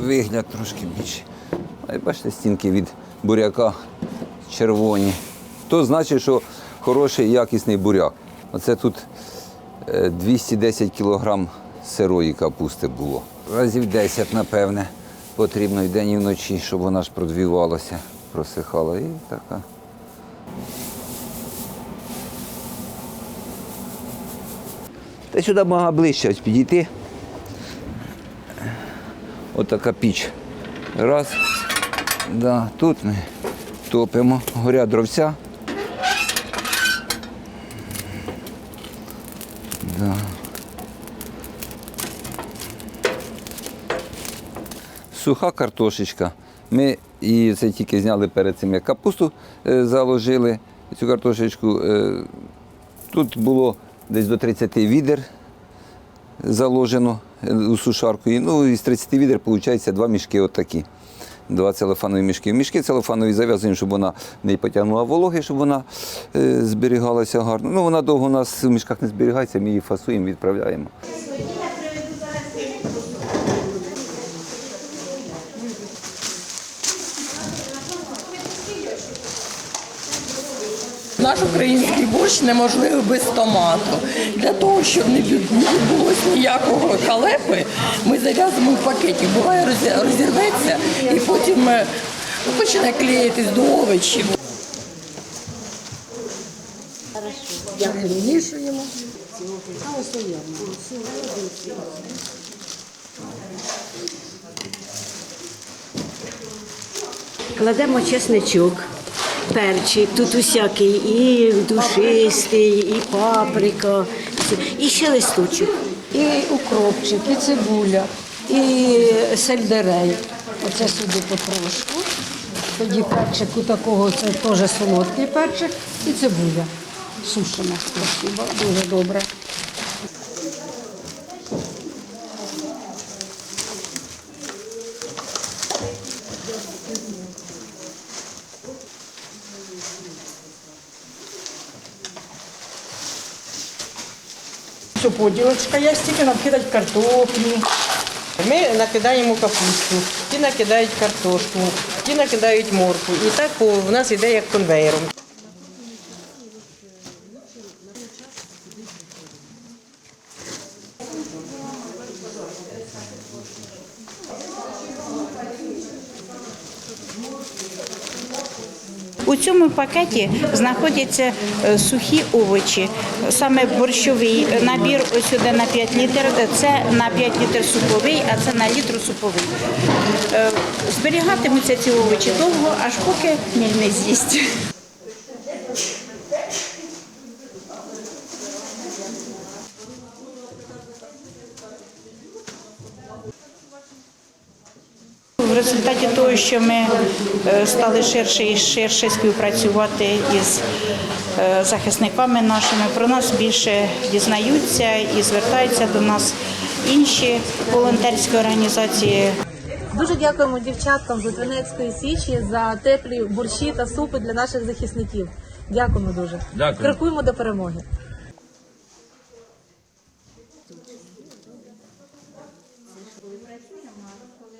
вигляд трошки більше. А бачите, стінки від буряка червоні. То значить, що хороший якісний буряк. Оце тут е, 210 кілограм сирої капусти було. Разів 10, напевне, потрібно і вдень, і вночі, щоб вона ж продвівалася, просихала. І така. Та сюди можна ближче ось підійти. Отака піч. Раз. Да, тут ми топимо, горять дровця. Да. Суха картошечка. Ми її це тільки зняли перед цим, як капусту е, заложили. Цю картошечку е, тут було десь до 30 відер заложено у сушарку. І, Ну, із 30 відер виходить два мішки отакі. Два целофанові мішки. Мішки целофанові зав'язані, щоб вона не потягнула вологи, щоб вона е, зберігалася гарно. Ну, вона довго у нас в мішках не зберігається, ми її фасуємо, відправляємо. Наш український борщ неможливий без томату. Для того, щоб не відбулося ніякого халепи, ми зав'язуємо в пакеті. Буває розірветься і потім е, ну, почне клеїтись до овочів. Перемішуємо. Кладемо чесничок, перчик, тут усякий, і душистий, і паприка, і ще листочок. І укропчик, і цибуля, і сельдерей. Оце сюди потрошку. Тоді перчик у такого, це теж солодкий перчик і цибуля. Сушена. Дуже добре. Все, поділочка є, стільки накидати картоплю. Ми накидаємо капусту, ті накидають картошку, ті накидають морку. І так у нас іде як конвейером. У цьому пакеті знаходяться е, сухі овочі. Саме борщовий набір ось сюди на 5 літр. Це на 5 літр суповий, а це на літр суповий. Е, Зберігатимуться ці овочі довго, аж поки ніж не з'їсть. в результаті того, що ми е, стали ширше і ширше співпрацювати із е, захисниками нашими, про нас більше дізнаються і звертаються до нас інші волонтерські організації. Дуже дякуємо дівчаткам з Литвинецької січі за теплі борщі та супи для наших захисників. Дякуємо дуже. Дякую. Крокуємо до перемоги. Працюємо, коли